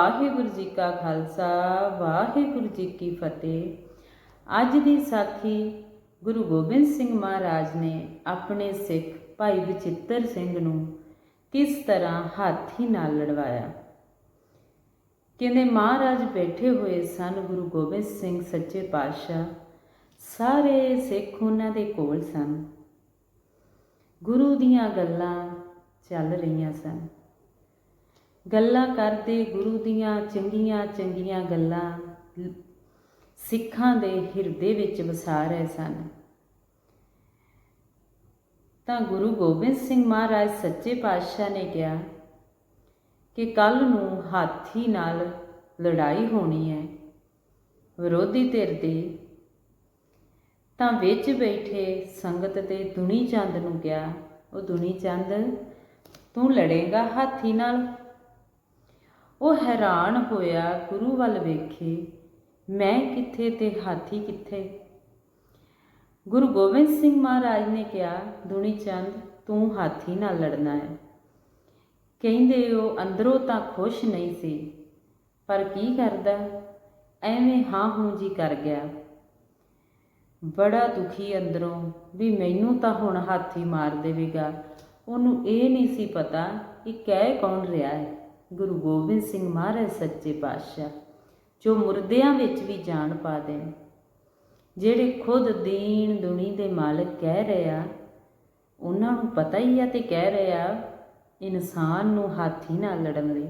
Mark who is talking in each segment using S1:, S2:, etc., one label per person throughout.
S1: ਵਾਹਿਗੁਰੂ ਜੀ ਕਾ ਖਾਲਸਾ, ਵਾਹਿਗੁਰੂ ਜੀ ਕੀ ਫਤਿਹ। ਅੱਜ ਦੀ ਸਾਖੀ ਗੁਰੂ ਗੋਬਿੰਦ ਸਿੰਘ ਮਹਾਰਾਜ ਨੇ ਆਪਣੇ ਸਿੱਖ ਭਾਈ ਵਿਚਿੱਤਰ ਸਿੰਘ ਨੂੰ ਕਿਸ ਤਰ੍ਹਾਂ ਹਾਥੀ ਨਾਲ ਲੜਵਾਇਆ? ਕਹਿੰਦੇ, ਮਹਾਰਾਜ ਬੈਠੇ ਹੋਏ ਸਨ ਗੁਰੂ ਗੋਬਿੰਦ ਸਿੰਘ ਸੱਚੇ ਪਾਤਸ਼ਾਹ। ਸਾਰੇ ਸਿੱਖ ਉਹਨਾਂ ਦੇ ਕੋਲ ਸਨ। ਗੁਰੂ ਦੀਆਂ ਗੱਲਾਂ ਚੱਲ ਰਹੀਆਂ ਸਨ। ਗੱਲਾਂ ਕਰਦੇ ਗੁਰੂ ਦੀਆਂ ਚੰਗੀਆਂ ਚੰਗੀਆਂ ਗੱਲਾਂ। ਸਿੱਖਾਂ ਦੇ ਹਿਰਦੇ ਵਿੱਚ ਵਸਾ ਰਹੇ ਸਨ। ਤਾਂ ਗੁਰੂ ਗੋਬਿੰਦ ਸਿੰਘ ਮਹਾਰਾਜ ਸੱਚੇ ਪਾਤਸ਼ਾਹ ਨੇ ਕਿਹਾ ਕਿ ਕੱਲ ਨੂੰ ਹਾਥੀ ਨਾਲ ਲੜਾਈ ਹੋਣੀ ਹੈ ਵਿਰੋਧੀ ਧਿਰ ਦੀ। ਤਾਂ ਵਿੱਚ ਬੈਠੇ ਸੰਗਤ ਤੇ ਦੁਨੀ ਚੰਦ ਨੂੰ ਕਿਹਾ, ਉਹ ਦੁਨੀ ਚੰਦ ਤੂੰ ਲੜੇਗਾ ਹਾਥੀ ਨਾਲ? ਉਹ ਹੈਰਾਨ ਹੋਇਆ, ਗੁਰੂ ਵੱਲ ਵੇਖੇ। ਮੈਂ ਕਿੱਥੇ ਤੇ ਹਾਥੀ ਕਿੱਥੇ? ਗੁਰੂ ਗੋਬਿੰਦ ਸਿੰਘ ਮਹਾਰਾਜ ਨੇ ਕਿਹਾ, ਦੁਨੀ ਚੰਦ, ਤੂੰ ਹਾਥੀ ਨਾਲ ਲੜਨਾ ਹੈ। ਕਹਿੰਦੇ ਉਹ ਅੰਦਰੋਂ ਤਾਂ ਖੁਸ਼ ਨਹੀਂ ਸੀ। ਪਰ ਕੀ ਕਰਦਾ? ਐਵੇਂ ਹਾਂ ਹੂੰ ਜੀ ਕਰ ਗਿਆ। ਬੜਾ ਦੁਖੀ ਅੰਦਰੋਂ, ਵੀ ਮੈਨੂੰ ਤਾਂ ਹੁਣ ਹਾਥੀ ਮਾਰ ਦੇਵੇਗਾ। ਉਹਨੂੰ ਇਹ ਨਹੀਂ ਸੀ ਪਤਾ ਕਿ ਕਹਿ ਕੌਣ ਰਿਹਾ ਹੈ। ਗੁਰੂ ਗੋਬਿੰਦ ਸਿੰਘ ਮਹਾਰਾਜ ਸੱਚੇ ਪਾਤਸ਼ਾਹ, ਜੋ ਮੁਰਦਿਆਂ ਵਿੱਚ ਵੀ ਜਾਣ ਪਾ ਦੇਣ। ਜਿਹੜੇ ਖੁਦ ਦੀਨ ਦੁਨੀ ਦੇ ਮਾਲਕ ਕਹਿ ਰਿਹਾ ਉਹਨਾਂ ਨੂੰ ਪਤਾ ਹੀ ਆ ਤੇ ਕਹਿ ਰਿਹਾ ਇਨਸਾਨ ਨੂੰ ਹਾਥੀ ਨਾਲ ਲੜਨ ਲਈ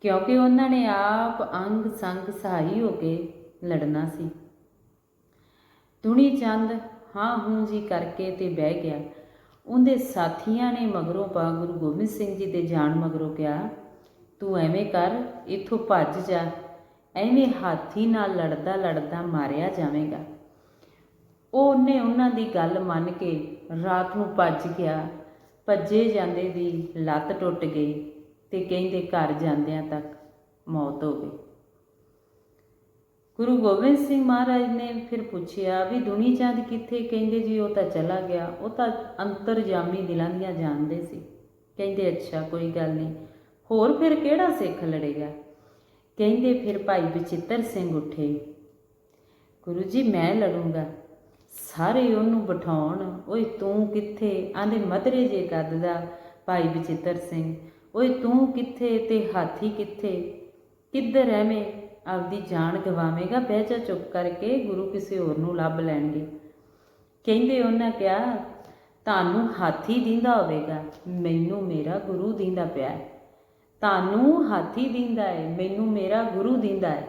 S1: ਕਿਉਂਕਿ ਉਹਨਾਂ ਨੇ ਆਪ ਅੰਗ ਸੰਗ ਸਹਾਈ ਹੋ ਕੇ ਲੜਨਾ ਸੀ। ਦੁਨੀ ਚੰਦ, ਹਾਂ ਹੂੰ ਜੀ ਕਰਕੇ ਤੇ ਬਹਿ ਗਿਆ। ਉਹਦੇ ਸਾਥੀਆਂ ਨੇ ਮਗਰੋਂ ਪਾ ਗੁਰੂ ਗੋਬਿੰਦ ਸਿੰਘ ਜੀ ਦੇ ਜਾਣ ਮਗਰੋਂ ਕਿਹਾ, ਤੂੰ ਐਵੇਂ ਕਰ, ਇੱਥੋਂ ਭੱਜ ਜਾ, ਐਵੇਂ ਹਾਥੀ ਨਾਲ ਲੜਦਾ ਲੜਦਾ ਮਾਰਿਆ ਜਾਵੇਗਾ। ਉਹਨੇ ਉਹਨਾਂ ਦੀ ਗੱਲ ਮੰਨ ਕੇ ਰਾਤ ਨੂੰ ਭੱਜ ਗਿਆ। ਭੱਜੇ ਜਾਂਦੇ ਦੀ ਲੱਤ ਟੁੱਟ ਗਈ ਤੇ ਕਹਿੰਦੇ ਘਰ ਜਾਂਦਿਆਂ ਤੱਕ ਮੌਤ ਹੋ ਗਈ। ਗੁਰੂ ਗੋਬਿੰਦ ਸਿੰਘ ਮਹਾਰਾਜ ਨੇ ਫਿਰ ਪੁੱਛਿਆ ਵੀ ਦੁਨੀ ਚੰਦ ਕਿੱਥੇ? ਕਹਿੰਦੇ ਜੀ ਉਹ ਤਾਂ ਚਲਾ ਗਿਆ। ਉਹ ਤਾਂ ਅੰਤਰਜਾਮੀ ਦਿਲਾਂ ਦੀਆਂ ਜਾਣਦੇ ਸੀ। ਕਹਿੰਦੇ, ਅੱਛਾ, ਕੋਈ ਗੱਲ ਨਹੀਂ। ਹੋਰ ਫਿਰ ਕਿਹੜਾ ਸਿੱਖ ਲੜੇਗਾ? ਕਹਿੰਦੇ, ਫਿਰ ਭਾਈ ਬਚਿੱਤਰ ਸਿੰਘ ਉੱਠੇ। ਗੁਰੂ ਜੀ, ਮੈਂ ਲੜੂੰਗਾ। ਸਾਰੇ ਉਹਨੂੰ ਬਿਠਾਉਣ। ਓਏ, ਤੂੰ ਕਿੱਥੇ? ਆਂਦੇ, ਮਦਰੇ ਜੇ ਕੱਦਦਾ ਭਾਈ ਬਚਿੱਤਰ ਸਿੰਘ। ਓਏ, ਤੂੰ ਕਿੱਥੇ ਤੇ ਹਾਥੀ ਕਿੱਥੇ? ਕਿੱਧਰ ਐਵੇਂ? ਆਪਦੀ ਜਾਨ ਗਵਾਵੇਂਗਾ, ਬਹਿ ਜਾ ਚੁੱਪ ਕਰਕੇ, ਗੁਰੂ ਕਿਸੇ ਹੋਰ ਨੂੰ ਲੱਭ ਲੈਣਗੇ। ਕਹਿੰਦੇ ਉਹਨਾਂ ਕਿਹਾ, ਤੁਹਾਨੂੰ ਹਾਥੀ ਦਿੰਦਾ ਹੋਵੇਗਾ, ਮੈਨੂੰ ਮੇਰਾ ਗੁਰੂ ਦਿੰਦਾ ਪਿਆ ਹੈ। ਤੁਹਾਨੂੰ ਹਾਥੀ ਦਿੰਦਾ ਹੈ, ਮੈਨੂੰ ਮੇਰਾ ਗੁਰੂ ਦਿੰਦਾ ਹੈ।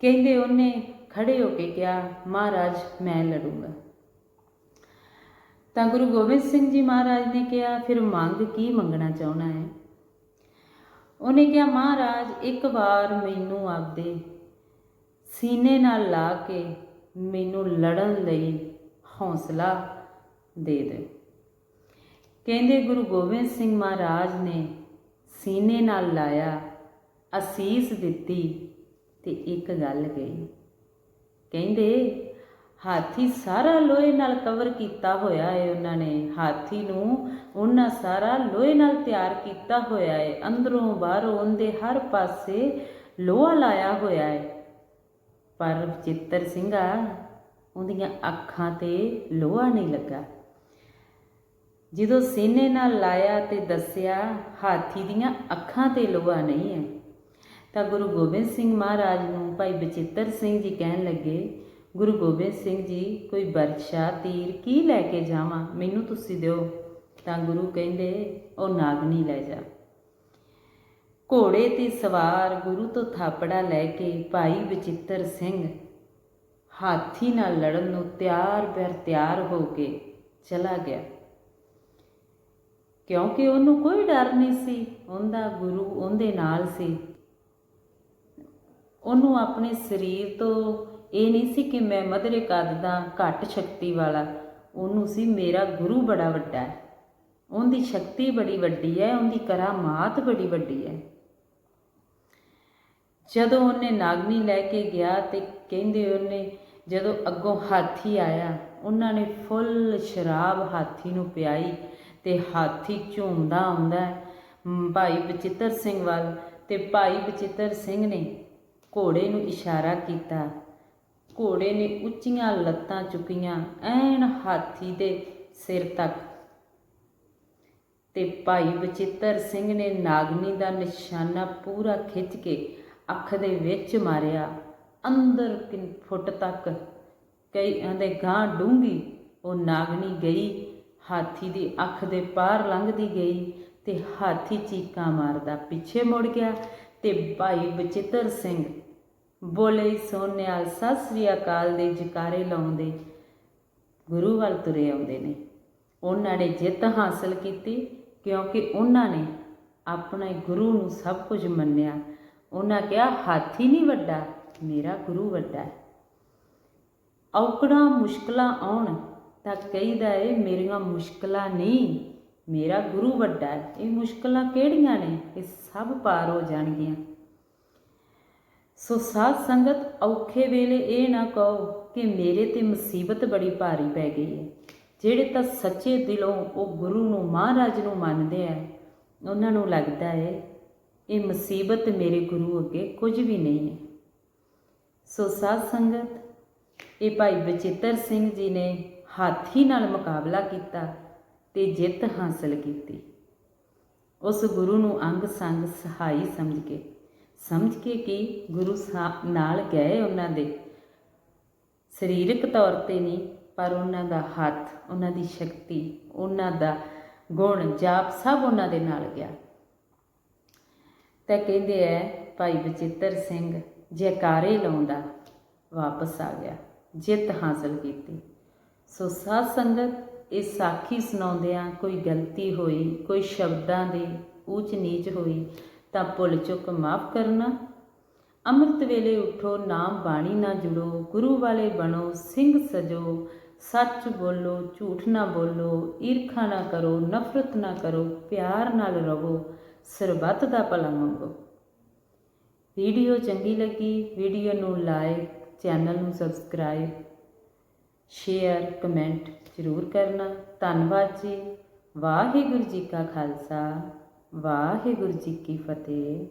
S1: ਕਹਿੰਦੇ ਉਹਨੇ ਖੜੇ ਹੋ ਕੇ ਕਿਹਾ, ਮਹਾਰਾਜ, ਮੈਂ ਲੜੂੰਗਾ। ਤਾਂ ਗੁਰੂ ਗੋਬਿੰਦ ਸਿੰਘ ਜੀ ਮਹਾਰਾਜ ਨੇ ਕਿਹਾ, ਫਿਰ ਮੰਗ ਕੀ ਮੰਗਣਾ ਚਾਹਣਾ ਹੈ? ਉਹਨੇ ਕਿਹਾ, ਮਹਾਰਾਜ, ਇੱਕ ਵਾਰ ਮੈਨੂੰ ਆਪਦੇ ਸੀਨੇ ਨਾਲ ਲਾ ਕੇ ਮੈਨੂੰ ਲੜਨ ਲਈ ਹੌਸਲਾ ਦੇ ਦੇ। ਕਹਿੰਦੇ ਗੁਰੂ ਗੋਬਿੰਦ ਸਿੰਘ ਮਹਾਰਾਜ ਨੇ ਸੀਨੇ ਨਾਲ ਲਾਇਆ, ਅਸੀਸ ਦਿੱਤੀ ਤੇ ਇੱਕ ਗੱਲ ਕਹੀ। ਕਹਿੰਦੇ ਹਾਥੀ ਸਾਰਾ ਲੋਹੇ ਨਾਲ ਕਵਰ ਕੀਤਾ ਹੋਇਆ ਹੈ ਉਹਨਾਂ ਨੇ। ਹਾਥੀ ਨੂੰ ਉਹਨਾਂ ਸਾਰਾ ਲੋਹੇ ਨਾਲ ਤਿਆਰ ਕੀਤਾ ਹੋਇਆ ਹੈ ਅੰਦਰੋਂ ਬਾਹਰੋਂ ਉਹਦੇ ਹਰ ਪਾਸੇ ਲੋਹਾ ਲਾਇਆ ਹੋਇਆ ਹੈ ਪਰ ਚਿੱਤਰ ਸਿੰਘਾ, ਉਹਦੀਆਂ ਅੱਖਾਂ ਤੇ ਲੋਹਾ ਨਹੀਂ ਲੱਗਾ। ਜਦੋਂ ਸੀਨੇ ਨਾਲ ਲਾਇਆ ਤੇ ਦੱਸਿਆ, ਹਾਥੀ ਦੀਆਂ ਅੱਖਾਂ ਤੇ ਲੋਹਾ ਨਹੀਂ ਹੈ ਤਾਂ ਗੁਰੂ ਗੋਬਿੰਦ ਸਿੰਘ ਮਹਾਰਾਜ ਨੂੰ ਭਾਈ ਬਚਿੱਤਰ ਸਿੰਘ ਜੀ ਕਹਿਣ ਲੱਗੇ ਗੁਰੂ ਗੋਬਿੰਦ ਸਿੰਘ ਜੀ, ਕੋਈ ਬਰਛਾ ਤੀਰ ਕੀ ਲੈ ਕੇ ਜਾਵਾਂ? ਮੈਨੂੰ ਤੁਸੀਂ ਦਿਓ। ਤਾਂ ਗੁਰੂ ਕਹਿੰਦੇ, ਉਹ ਨਾਗਣੀ ਲੈ ਜਾ। ਘੋੜੇ ਤੇ ਸਵਾਰ ਗੁਰੂ ਤੋਂ ਥਾਪੜਾ ਲੈ ਕੇ ਭਾਈ ਬਚਿੱਤਰ ਸਿੰਘ ਹਾਥੀ ਨਾਲ ਲੜਨ ਨੂੰ ਤਿਆਰ ਬਰ ਤਿਆਰ ਹੋ ਕੇ ਚਲਾ ਗਿਆ। ਕਿਉਂਕਿ ਉਹਨੂੰ ਕੋਈ ਡਰ ਨਹੀਂ ਸੀ, ਉਹਦਾ ਗੁਰੂ ਉਹਦੇ ਨਾਲ ਸੀ। ਉਹਨੂੰ ਆਪਣੇ ਸਰੀਰ ਤੋਂ ਇਹ ਨਹੀਂ ਸੀ ਕਿ ਮੈਂ ਮਧਰੇ ਕੱਦ ਦਾ ਘੱਟ ਸ਼ਕਤੀ ਵਾਲਾ, ਉਹਨੂੰ ਸੀ ਮੇਰਾ ਗੁਰੂ ਬੜਾ ਵੱਡਾ ਹੈ। ਉਹਦੀ ਸ਼ਕਤੀ ਬੜੀ ਵੱਡੀ ਹੈ, ਉਹਦੀ ਕਰਾਮਾਤ ਬੜੀ ਵੱਡੀ ਹੈ। ਜਦੋਂ ਉਹਨੇ ਨਾਗਨੀ ਲੈ ਕੇ ਗਿਆ ਤੇ ਕਹਿੰਦੇ ਉਹਨੇ, ਜਦੋਂ ਅੱਗੋਂ ਹਾਥੀ ਆਇਆ, ਉਹਨਾਂ ਨੇ ਫੁੱਲ ਸ਼ਰਾਬ ਹਾਥੀ ਨੂੰ ਪਿਆਈ ਤੇ ਹਾਥੀ ਝੂਮਦਾ ਆਉਂਦਾ ਹੈ। ਭਾਈ ਬਚਿੱਤਰ ਸਿੰਘ ਵੱਲ ਤੇ ਭਾਈ ਬਚਿੱਤਰ ਸਿੰਘ ਨੇ ਘੋੜੇ ਨੂੰ ਇਸ਼ਾਰਾ ਕੀਤਾ। ਘੋੜੇ ਨੇ ਉੱਚੀਆਂ ਲੱਤਾਂ ਚੁੱਕੀਆਂ, ਐਨ ਹਾਥੀ ਦੇ ਸਿਰ ਤੱਕ। ਤੇ ਭਾਈ ਬਚਿੱਤਰ ਸਿੰਘ ਨੇ ਨਾਗਨੀ ਦਾ ਨਿਸ਼ਾਨਾ ਪੂਰਾ ਖਿੱਚ ਕੇ ਅੱਖ ਦੇ ਵਿੱਚ ਮਾਰਿਆ। ਅੰਦਰ ਕਿਨ ਫੁੱਟ ਤੱਕ ਕਈ ਆਂਦੇ ਗਾਂ ਡੂੰਗੀ ਉਹ ਨਾਗਨੀ ਗਈ, ਹਾਥੀ ਦੀ ਅੱਖ ਦੇ ਪਾਰ ਲੰਘਦੀ ਗਈ ਤੇ ਹਾਥੀ ਚੀਕਾਂ ਮਾਰਦਾ ਪਿੱਛੇ ਮੁੜ ਗਿਆ ਤੇ ਭਾਈ ਬਚਿੱਤਰ ਸਿੰਘ ਬੋਲੇ ਸੋਨਿਆਲ ਸਤਿ ਸ੍ਰੀ ਅਕਾਲ ਦੇ ਜਕਾਰੇ ਲਾਉਂਦੇ। ਗੁਰੂ ਵੱਲ ਤੁਰੇ ਆਉਂਦੇ ਨੇ। ਉਹਨਾਂ ਨੇ ਜਿੱਤ ਹਾਸਲ ਕੀਤੀ, ਕਿਉਂਕਿ ਉਹਨਾਂ ਨੇ ਆਪਣੇ ਗੁਰੂ ਨੂੰ ਸਭ ਕੁਝ ਮੰਨਿਆ। ਉਹਨਾਂ ਕਿਹਾ, ਹਾਥੀ ਨਹੀਂ ਵੱਡਾ, ਮੇਰਾ ਗੁਰੂ ਵੱਡਾ ਹੈ। ਔਕੜਾਂ ਮੁਸ਼ਕਲਾਂ ਆਉਣ ਤਾਂ ਕਹੀਦਾ ਏ, ਮੇਰੀਆਂ ਮੁਸ਼ਕਲਾਂ ਨਹੀਂ, ਮੇਰਾ ਗੁਰੂ ਵੱਡਾ ਹੈ। ਇਹ ਮੁਸ਼ਕਲਾਂ ਕਿਹੜੀਆਂ ਨੇ? ਇਹ ਸਭ ਪਾਰ ਹੋ ਜਾਣਗੀਆਂ। ਸੋ ਸਾਧ ਸੰਗਤ, ਔਖੇ ਵੇਲੇ ਇਹ ਨਾ ਕਹੋ ਕਿ ਮੇਰੇ ਤੇ ਮੁਸੀਬਤ ਬੜੀ ਭਾਰੀ ਪੈ ਗਈ ਹੈ। ਜਿਹੜੇ ਤਾਂ ਸੱਚੇ ਦਿਲੋਂ ਉਹ ਗੁਰੂ ਨੂੰ, ਮਹਾਰਾਜ ਨੂੰ ਮੰਨਦੇ ਆ, ਉਹਨਾਂ ਨੂੰ ਲੱਗਦਾ ਹੈ, ਇਹ ਮੁਸੀਬਤ ਮੇਰੇ ਗੁਰੂ ਅੱਗੇ ਕੁਝ ਵੀ ਨਹੀਂ ਹੈ। ਸੋ ਸਾਧ ਸੰਗਤ, ਇਹ ਭਾਈ ਬਚਿੱਤਰ ਸਿੰਘ ਜੀ ਨੇ ਹਾਥੀ ਨਾਲ ਮੁਕਾਬਲਾ ਕੀਤਾ ਤੇ ਜਿੱਤ ਹਾਸਲ ਕੀਤੀ। ਉਸ ਗੁਰੂ ਨੂੰ ਅੰਗ ਸੰਗ ਸਹਾਈ ਸਮਝ ਕੇ ਸਮਝ ਕੇ ਕਿ ਗੁਰੂ ਸਾਹਿਬ ਨਾਲ ਗਏ ਉਹਨਾਂ ਦੇ। ਸਰੀਰਕ ਤੌਰ ਤੇ ਨਹੀਂ ਪਰ ਉਹਨਾਂ ਦਾ ਹੱਥ, ਉਹਨਾਂ ਦੀ ਸ਼ਕਤੀ, ਉਹਨਾਂ ਦਾ ਗੁਣ, ਜਾਪ ਸਭ ਉਹਨਾਂ ਦੇ ਨਾਲ ਗਿਆ। ਤਾਂ ਕਹਿੰਦੇ ਐ, ਭਾਈ ਬਚਿੱਤਰ ਸਿੰਘ, ਜੈਕਾਰੇ ਲਾਉਂਦਾ, ਵਾਪਸ ਆ ਗਿਆ, ਜਿੱਤ ਹਾਸਲ ਕੀਤੀ। ਸੋ ਸਾਧ ਸੰਗਤ, ਇਹ ਸਾਖੀ ਸੁਣਾਉਂਦਿਆਂ ਕੋਈ ਗਲਤੀ ਹੋਈ, ਕੋਈ ਸ਼ਬਦਾਂ ਦੀ ਊਚ ਨੀਚ ਹੋਈ ਤਾਂ ਭੁੱਲ ਚੁੱਕ ਮਾਫ ਕਰਨਾ। ਅੰਮ੍ਰਿਤ ਵੇਲੇ ਉਠੋ, ਨਾਮ ਬਾਣੀ ਨਾ ਜੁੜੋ, ਗੁਰੂ ਵਾਲੇ ਬਣੋ, ਸਿੰਘ ਸਜੋ, ਸੱਚ ਬੋਲੋ, ਝੂਠ ਨਾ ਬੋਲੋ, ਈਰਖਾ ਨਾ ਕਰੋ, ਨਫ਼ਰਤ ਨਾ ਕਰੋ, ਪਿਆਰ ਨਾਲ ਰਹੋ, ਸਰਬੱਤ ਦਾ ਭਲਾ ਮੰਗੋ। ਵੀਡੀਓ ਚੰਗੀ ਲੱਗੀ, ਵੀਡੀਓ ਨੂੰ ਲਾਈਕ ਚੈਨਲ ਨੂੰ ਸਬਸਕ੍ਰਾਈਬ, ਸ਼ੇਅਰ, ਕਮੈਂਟ ਜ਼ਰੂਰ ਕਰਨਾ। ਧੰਨਵਾਦ ਜੀ। ਵਾਹਿਗੁਰੂ ਜੀ ਕਾ ਖਾਲਸਾ। ਵਾਹਿਗੁਰੂ ਜੀ ਕੀ ਫਤਿਹ।